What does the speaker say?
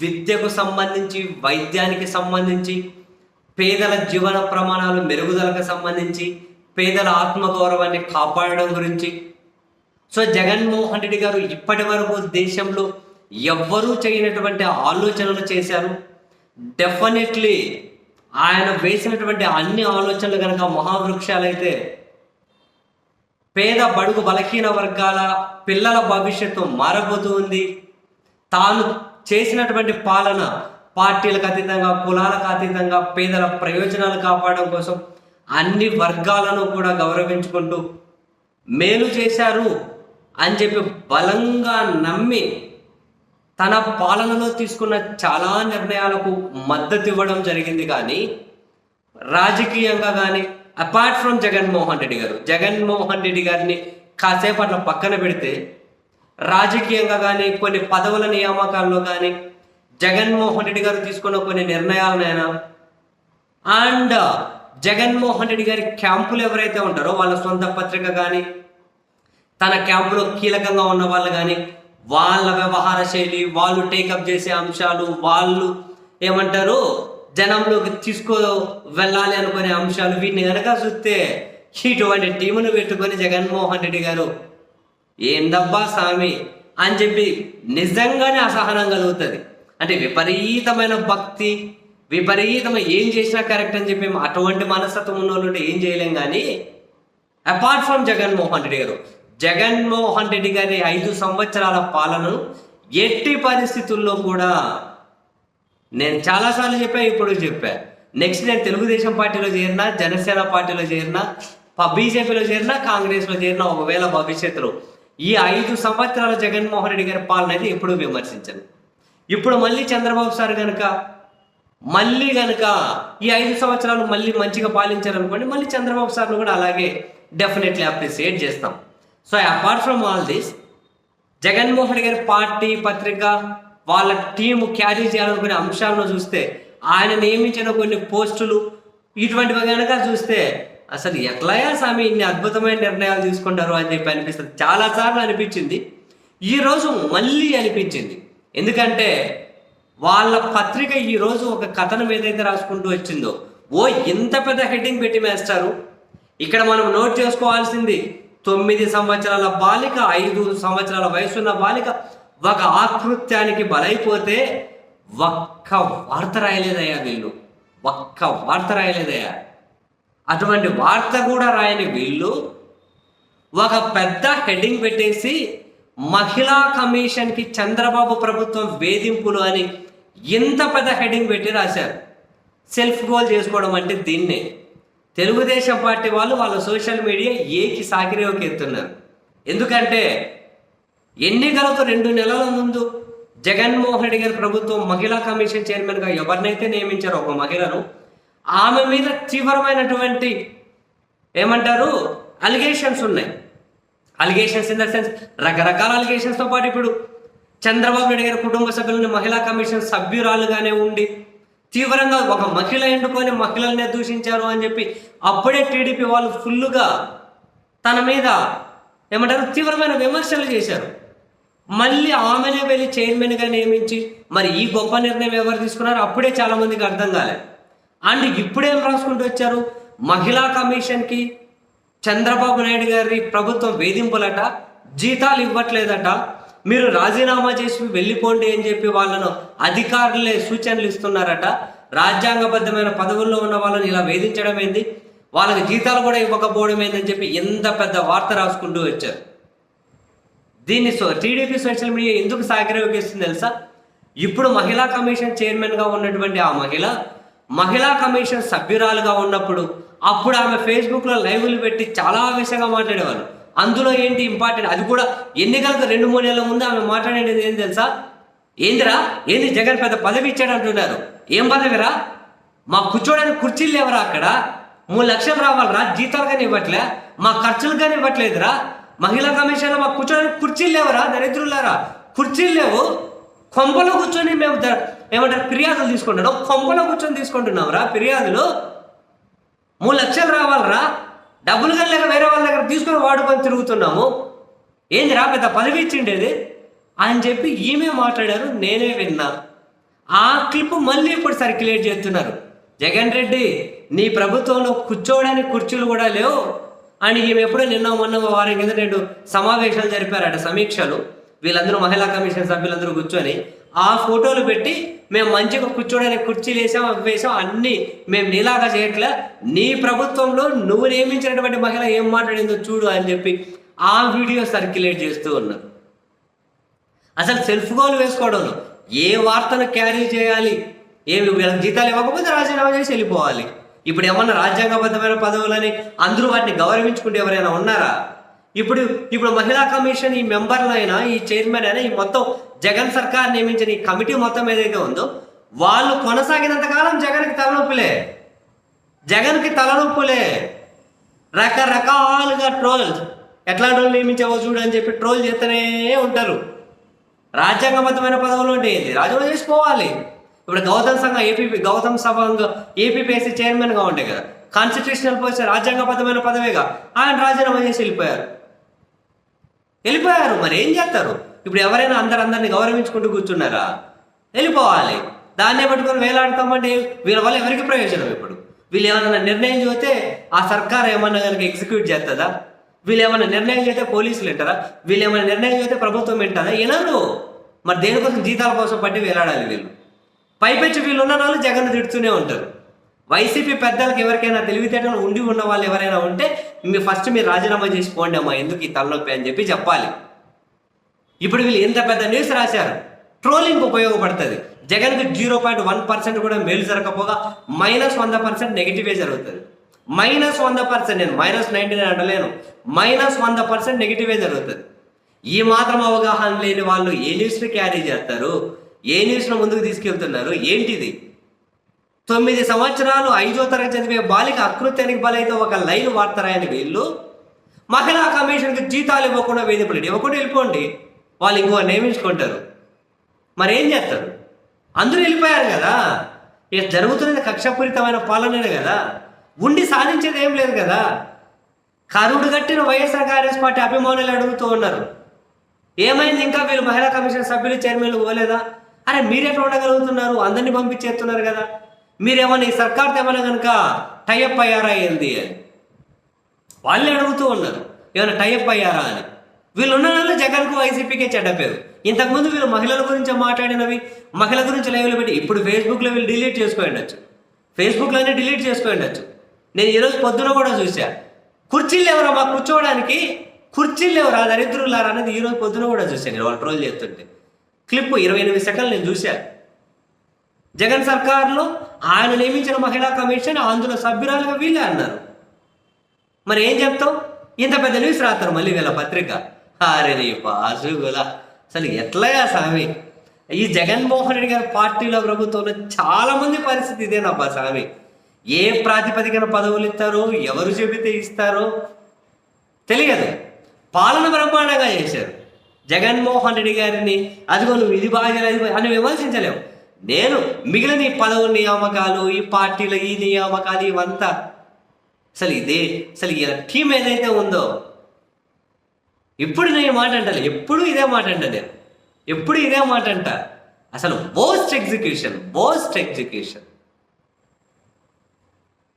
విద్యకు సంబంధించి వైద్యానికి సంబంధించి పేదల జీవన ప్రమాణాలు మెరుగుదలకు సంబంధించి పేదల ఆత్మగౌరవాన్ని కాపాడడం గురించి. సో జగన్మోహన్ రెడ్డి గారు ఇప్పటి వరకు దేశంలో ఎవ్వరూ చేయనటువంటి ఆలోచనలు చేశారు. డెఫినెట్లీ ఆయన వేసినటువంటి అన్ని ఆలోచనలు కనుక మహావృక్షాలైతే పేద బడుగు బలహీన వర్గాల పిల్లల భవిష్యత్తు మారబోతూ ఉంది. తాను చేసినటువంటి పాలన పార్టీలకు అతీతంగా కులాలకు అతీతంగా పేదల ప్రయోజనాలు కాపాడడం కోసం అన్ని వర్గాలను కూడా గౌరవించుకుంటూ మేలు చేశారు అని చెప్పి బలంగా నమ్మి తన పాలనలో తీసుకున్న చాలా నిర్ణయాలకు మద్దతు ఇవ్వడం జరిగింది కానీ రాజకీయంగా కానీ అపార్ట్ ఫ్రమ్ జగన్మోహన్ రెడ్డి గారు. జగన్మోహన్ రెడ్డి గారిని కాసేపు అట్లా పక్కన పెడితే రాజకీయంగా కానీ కొన్ని పదవుల నియామకాల్లో కానీ జగన్మోహన్ రెడ్డి గారు తీసుకున్న కొన్ని నిర్ణయాలనైనా అండ్ జగన్మోహన్ రెడ్డి గారి క్యాంపులు ఎవరైతే ఉంటారో వాళ్ళ సొంత పత్రిక కానీ తన క్యాంపులో కీలకంగా ఉన్న వాళ్ళు కానీ వాళ్ళ వ్యవహార శైలి వాళ్ళు టేకప్ చేసే అంశాలు వాళ్ళు ఏమంటారు జనంలోకి తీసుకో వెళ్ళాలి అనుకునే అంశాలు వీటిని కనుక చూస్తే ఇటువంటి టీమును పెట్టుకొని జగన్మోహన్ రెడ్డి గారు ఏందబ్బా స్వామి అని చెప్పి నిజంగానే అసహనం కలుగుతుంది. అంటే విపరీతమైన భక్తి విపరీతమైన ఏం చేసినా కరెక్ట్ అని చెప్పి అటువంటి మనస్తత్వం ఉన్న వాళ్ళు ఏం చేయలేం కానీ అపార్ట్ ఫ్రమ్ జగన్మోహన్ రెడ్డి గారు జగన్మోహన్ రెడ్డి గారి ఐదు సంవత్సరాల పాలనను ఎట్టి పరిస్థితుల్లో కూడా నేను చాలాసార్లు చెప్పా ఇప్పుడు చెప్పా. నెక్స్ట్ నేను తెలుగుదేశం పార్టీలో చేరినా జనసేన పార్టీలో చేరినా బీజేపీలో చేరినా కాంగ్రెస్లో చేరినా ఒకవేళ భవిష్యత్తులో ఈ ఐదు సంవత్సరాల జగన్మోహన్ రెడ్డి గారి పాలన అయితే ఎప్పుడూ విమర్శించను. ఇప్పుడు మళ్ళీ చంద్రబాబు సార్ కనుక మళ్ళీ కనుక ఈ ఐదు సంవత్సరాలు మళ్ళీ మంచిగా పాలించారనుకోండి మళ్ళీ చంద్రబాబు సార్ను కూడా అలాగే డెఫినెట్లీ అప్రిసియేట్ చేస్తాం. So apart from all this Jaganmohan Reddy గారి పార్టీ పత్రిక వాళ్ళ టీము క్యారీ చేయాలనుకునే అంశాలను చూస్తే ఆయన నియమించిన కొన్ని పోస్టులు ఇటువంటివి కనుక చూస్తే అసలు ఎట్లయా స్వామి ఇన్ని అద్భుతమైన నిర్ణయాలు తీసుకుంటారు అని చెప్పి అనిపిస్తుంది. చాలాసార్లు అనిపించింది. ఈరోజు మళ్ళీ అనిపించింది. ఎందుకంటే వాళ్ళ పత్రిక ఈరోజు ఒక కథనం ఏదైతే రాసుకుంటూ వచ్చిందో ఓ ఇంత పెద్ద హెడ్డింగ్ పెట్టి మేస్తారు. ఇక్కడ మనం నోట్ చేసుకోవాల్సింది తొమ్మిది సంవత్సరాల బాలిక ఐదు సంవత్సరాల వయసున్న బాలిక ఒక ఆకృత్యానికి బలైపోతే ఒక్క వార్త రాయలేదయ్యా వీళ్ళు. ఒక్క వార్త రాయలేదయ్యా. అటువంటి వార్త కూడా రాయని వీళ్ళు ఒక పెద్ద హెడ్డింగ్ పెట్టేసి మహిళా కమిషన్కి చంద్రబాబు ప్రభుత్వం వేధింపులు అని ఇంత పెద్ద హెడ్డింగ్ పెట్టి రాశారు. సెల్ఫ్ గోల్ చేసుకోవడం అంటే దీన్నే. తెలుగుదేశం పార్టీ వాళ్ళు వాళ్ళ సోషల్ మీడియా ఏకి సాకిరేవకి ఎత్తున్నారు ఎందుకంటే ఎన్నికలకు రెండు నెలల ముందు జగన్మోహన్ రెడ్డి గారి ప్రభుత్వం మహిళా కమిషన్ చైర్మన్గా ఎవరినైతే నియమించారో ఒక మహిళను ఆమె మీద తీవ్రమైనటువంటి ఏమంటారు అలిగేషన్స్ ఉన్నాయి. అలిగేషన్స్ ఇన్ ద సెన్స్ రకరకాల అలిగేషన్స్తో పాటు ఇప్పుడు చంద్రబాబు నాయుడు గారి కుటుంబ సభ్యులని మహిళా కమిషన్ సభ్యురాలుగానే ఉండి తీవ్రంగా ఒక మహిళ ఎండుకొని మహిళల్ని దూషించారు అని చెప్పి అప్పుడే టీడీపీ వాళ్ళు ఫుల్లుగా తన మీద ఏమంటారు తీవ్రమైన విమర్శలు చేశారు. మళ్ళీ ఆమెనే వెళ్ళి చైర్మన్గా నియమించి మరి ఈ గొప్ప నిర్ణయం ఎవరు తీసుకున్నారో అప్పుడే చాలామందికి అర్థం కాలేదు అండ్ ఇప్పుడేం రాసుకుంటూ వచ్చారు? మహిళా కమిషన్కి చంద్రబాబు నాయుడు గారి ప్రభుత్వం వేధింపులట జీతాలు ఇవ్వట్లేదట. మీరు రాజీనామా చేసి వెళ్ళిపోండి అని చెప్పి వాళ్ళను అధికారులే సూచనలు ఇస్తున్నారట. రాజ్యాంగబద్ధమైన పదవుల్లో ఉన్న వాళ్ళని ఇలా వేధించడం ఏంది? వాళ్ళకి జీతాలు కూడా ఇవ్వకపోవడం ఏందని చెప్పి ఎంత పెద్ద వార్త రాసుకుంటూ వచ్చారు. దీన్ని సో టీడీపీ సోషల్ మీడియా ఎందుకు సాగరవేస్తుంది తెలుసా? ఇప్పుడు మహిళా కమిషన్ చైర్మన్గా ఉన్నటువంటి ఆ మహిళ మహిళా కమిషన్ సభ్యురాలుగా ఉన్నప్పుడు అప్పుడు ఆమె ఫేస్బుక్లో లైవ్లు పెట్టి చాలా ఆవేశంగా మాట్లాడేవారు అందులో ఏంటి ఇంపార్టెంట్? అది కూడా ఎన్నికలకు రెండు మూడు నెలల ముందు ఆమె మాట్లాడేది ఏం తెలుసా? ఏందిరా? ఏంది జగన్ పెద్ద పదవి ఇచ్చాడు అంటున్నారు. ఏం పదవిరా? మా కూర్చోడానికి కుర్చీలు లేవరా అక్కడ? మూడు లక్షలు రావాలరా? జీతాలు కానీ ఇవ్వట్లే? మా ఖర్చులు కానీ ఇవ్వట్లేదురా? మహిళా కమిషన్లో మా కూర్చోడానికి కుర్చీలు లేవరా? దరిద్రులారా? కుర్చీలు లేవు. కొంపలో కూర్చొని మేము ఏమంటారు? ఫిర్యాదులు తీసుకుంటున్నాం కొంపలో కూర్చొని తీసుకుంటున్నాం ఫిర్యాదులు. మూడు లక్షలు రావాలరా. డబ్బులు కానీ లేక వేరే వాళ్ళ దగ్గర తీసుకొని వాడుకొని తిరుగుతున్నాము. ఏంది రా పెద్ద పదవి ఇచ్చిండేది? అని చెప్పి ఈమె మాట్లాడారు నేనే విన్నా. ఆ క్లిప్ మళ్ళీ ఇప్పుడు సర్క్యులేట్ చేస్తున్నారు. జగన్ రెడ్డి నీ ప్రభుత్వంలో కూర్చోవడానికి కుర్చీలు కూడా లేవు. అని ఈమె ఎప్పుడో నిన్న మొన్న వారం కింద రెండు సమావేశాలు జరిపారట సమీక్షలు. వీళ్ళందరూ మహిళా కమిషన్ సభ్యులందరూ కూర్చొని ఆ ఫోటోలు పెట్టి మేము మంచిగా కూర్చోడానికి కుర్చీలు వేసాం అవి వేసాం అన్ని మేము నీలాగా చేయట్లే. నీ ప్రభుత్వంలో నువ్వు నియమించినటువంటి మహిళ ఏం మాట్లాడిందో చూడు అని చెప్పి ఆ వీడియో సర్క్యులేట్ చేస్తూ ఉన్నారు. అసలు సెల్ఫ్ గోల్ వేసుకోవడం ఏ వార్తను క్యారీ చేయాలి? ఏమి వీళ్ళకి జీతాలు ఇవ్వకపోతే రాజీనామా చేసి వెళ్ళిపోవాలి. ఇప్పుడు ఏమన్నా రాజ్యాంగబద్ధమైన పదవులని అందరూ వాటిని గౌరవించుకుంటే ఎవరైనా ఉన్నారా? ఇప్పుడు ఇప్పుడు మహిళా కమిషన్ ఈ మెంబర్లైనా ఈ చైర్మన్ అయినా ఈ మొత్తం జగన్ సర్కార్ నియమించిన ఈ కమిటీ మొత్తం ఏదైతే ఉందో వాళ్ళు కొనసాగినంత కాలం జగన్కి తలనొప్పులే. జగన్కి తలనొప్పులే. రకరకాలుగా ట్రోల్స్. ఎట్లాంటి వాళ్ళు నియమించావో చూడు అని చెప్పి ట్రోల్ చేస్తూనే ఉంటారు. రాజ్యాంగబద్ధమైన పదవులు అంటే ఏంటి రాజీనామా చేసుకోవాలి. ఇప్పుడు గౌతమ్ సంఘ ఏపీ గౌతమ్ సభ ఏపీపీఎస్సీ చైర్మన్గా ఉండే కదా కాన్స్టిట్యూషనల్ పోస్ట్ రాజ్యాంగబద్ధమైన పదవేగా ఆయన రాజీనామా చేసి వెళ్ళిపోయారు. వెళ్ళిపోయారు. మరి ఏం చేస్తారు? ఇప్పుడు ఎవరైనా అందరు అందరిని గౌరవించుకుంటూ కూర్చున్నారా? వెళ్ళిపోవాలి. దాన్నే పట్టుకొని వేలాడతామంటే వీళ్ళ వల్ల ఎవరికి ప్రయోజనం ఇప్పుడు? వీళ్ళు ఏమైనా నిర్ణయం చేస్తే ఆ సర్కార్ ఏమన్నా కనుక ఎగ్జిక్యూట్ చేస్తుందా? వీళ్ళు ఏమైనా నిర్ణయం చేస్తే పోలీసులు వింటారా? వీళ్ళు ఏమైనా నిర్ణయం చేస్తే ప్రభుత్వం వింటారా వినరు. మరి దేనికోసం జీతాల కోసం పట్టి వేలాడాలి వీళ్ళు? పైపెచ్చి వీళ్ళు ఉన్న వాళ్ళు జగన్ తిడుతూనే ఉంటారు. వైసీపీ పెద్దలకు ఎవరికైనా తెలివితేటలు ఉండి ఉన్న వాళ్ళు ఎవరైనా ఉంటే మీ ఫస్ట్ మీరు రాజీనామా చేసి పోండి అమ్మా ఎందుకు ఈ తలనొప్పి అని చెప్పి చెప్పాలి. ఇప్పుడు వీళ్ళు ఇంత పెద్ద న్యూస్ రాశారు. ట్రోలింగ్ ఉపయోగపడుతుంది. జగన్కి జీరో పాయింట్ వన్ పర్సెంట్ కూడా మేలు జరగకపోగా మైనస్ వంద పర్సెంట్ నెగిటివే జరుగుతుంది. మైనస్ వంద పర్సెంట్ నేను మైనస్ నైంటీ నైన్ అంటలేను మైనస్ వంద పర్సెంట్ నెగిటివే జరుగుతుంది. ఈ మాత్రం అవగాహన లేని వాళ్ళు ఏ న్యూస్ని క్యారీ చేస్తారు? ఏ న్యూస్ను ముందుకు తీసుకెళ్తున్నారు? ఏంటిది? తొమ్మిది సంవత్సరాలు ఐదో తరగతి చదివే బాలిక అకృత్యానికి బలైతే ఒక లైన్ వాడతారని వీళ్ళు? మహిళా కమిషన్కి జీతాలు ఇవ్వకుండా వేధింపులు ఇవ్వకుండా వెళ్ళిపోండి. వాళ్ళు ఇంకో నియమించుకుంటారు మరి ఏం చేస్తారు? అందరూ వెళ్ళిపోయారు కదా. ఇక జరుగుతున్నది కక్షపూరితమైన పాలననే కదా. ఉండి సాధించేది ఏం లేదు కదా. కరుడు కట్టిన వైఎస్ఆర్ కాంగ్రెస్ పార్టీ అభిమానులు అడుగుతూ ఉన్నారు. ఏమైంది ఇంకా వీళ్ళు మహిళా కమిషన్ సభ్యులు చైర్మన్లు పోలేదా? అరే మీరెట్లా ఉండగలుగుతున్నారు? అందరినీ పంపించేస్తున్నారు కదా. మీరేమన్నా ఈ సర్కార్తో ఏమైనా కనుక టైఅప్ అయ్యారా ఏంది అని. వాళ్ళే అడుగుతూ ఉన్నారు. ఏమైనా టైఅప్ అయ్యారా అని. వీళ్ళు ఉన్న వాళ్ళు జగన్కు వైసీపీకే చెడ్డ పేరు. ఇంతకుముందు వీళ్ళు మహిళల గురించి మాట్లాడినవి మహిళల గురించి లైవ్లో పెట్టి ఇప్పుడు ఫేస్బుక్లో వీళ్ళు డిలీట్ చేసుకోయి ఉండొచ్చు. ఫేస్బుక్లోనే డిలీట్ చేసుకోయి ఉండొచ్చు. నేను ఈరోజు పొద్దున కూడా చూసా కుర్చీలు ఎవరో మాకు కూర్చోవడానికి కుర్చీలు ఎవరా దరిద్రులారా అనేది ఈరోజు పొద్దున కూడా చూశాను నేను వాళ్ళు ట్రోల్ చేస్తుంటే. క్లిప్ ఇరవై ఎనిమిది సెకండ్లు నేను చూశాను జగన్ సర్కార్లో ఆయన నియమించిన మహిళా కమిషన్ అందులో సభ్యురాలుగా వీళ్ళే అన్నారు. మరి ఏం చెప్తావు? ఇంత పెద్ద న్యూస్ రాస్తారు మళ్ళీ వీళ్ళ పత్రిక. అరే పాసుగుల అసలు ఎట్లయా స్వామి ఈ జగన్మోహన్ రెడ్డి గారి పార్టీలో ప్రభుత్వంలో చాలా మంది పరిస్థితి ఇదేనబ్బా స్వామి ఏ ప్రాతిపదికన పదవులు ఇస్తారో ఎవరు చెబితే ఇస్తారో తెలియదు. పాలన బ్రహ్మాండంగా చేశారు. జగన్మోహన్ రెడ్డి గారిని అదిగో నువ్వు ఇది బాగా అని విమర్శించలేవు నేను మిగిలిన ఈ పదవుల నియామకాలు ఈ పార్టీల ఈ నియామకాలు ఇవంతా అసలు ఇదే అసలు ఈ టీం ఏదైతే ఉందో ఇప్పుడు నేను మాట అంటాను ఎప్పుడు ఇదే మాట అంట నేను. ఎప్పుడు ఇదే మాట అంట. అసలు బోస్ట్ ఎగ్జిక్యూషన్ బోస్ట్ ఎగ్జిక్యూషన్